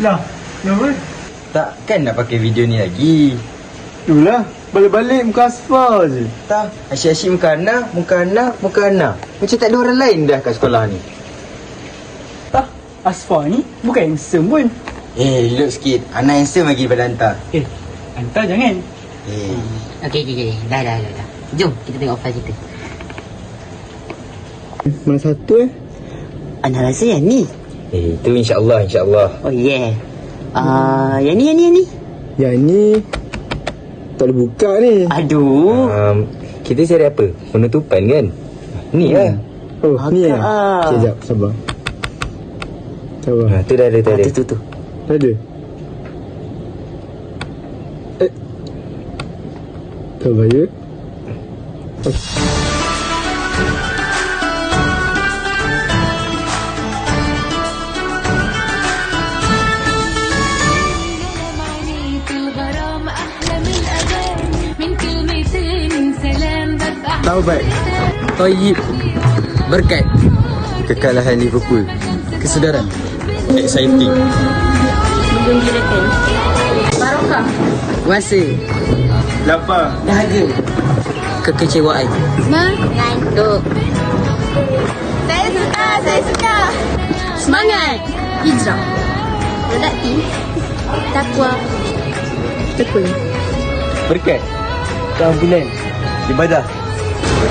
Lah, kenapa? Takkan nak pakai video ni lagi? Itulah, balik-balik muka asfal je. Tak, asyik-asyik muka anak, muka anak, muka anak. Macam tak ada orang lain dah kat sekolah ni. Ah, asfal ni bukan handsome pun. Eh, look sikit. Anak handsome lagi daripada hantar. Eh, hantar jangan. Eh, Okey, okey, okey. Dah, dah, dah, dah. Jom, kita tengok file kita. Mana satu eh? Anak rasa yang ni. Hmm. Itu insyaAllah InsyaAllah. Oh yeah. Ah, uh. Yang ni yang ni yang ni? Yang ni Tak boleh buka ni. Aduh. Um, Kita cari apa? Penutupan kan? Ni lah. hmm. lah Oh Haka. ni lah Sekejap jap. sabar. Sabar. Ha, Tu dah ada tu ha, ada. Tu tu tu. Dah ada. Eh. Sabar ya Okay. taubat. Toyib Berkat. Kekalahan Liverpool. Kesedaran Exciting. Menggembirakan Barokah. Wasi Lapar. Dahaga Kekecewaan. Mengantuk. Saya suka, saya suka. Semangat. Hijrah. Redaktif Takwa. Tekun. Berkat. Tahun Ibadah.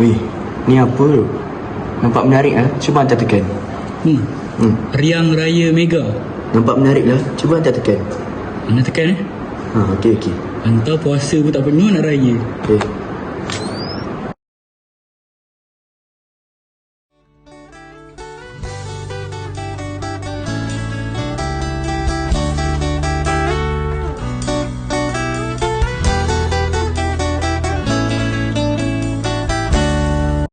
Weh, ni apa? Nampak menarik ah. Cuba hantar tekan. hmm. Hmm. Riang Raya Mega Nampak menarik lah. Cuba hantar tekan. Mana tekan eh Ha, okey okey. Hantar puasa pun tak penuh nak raya Okey.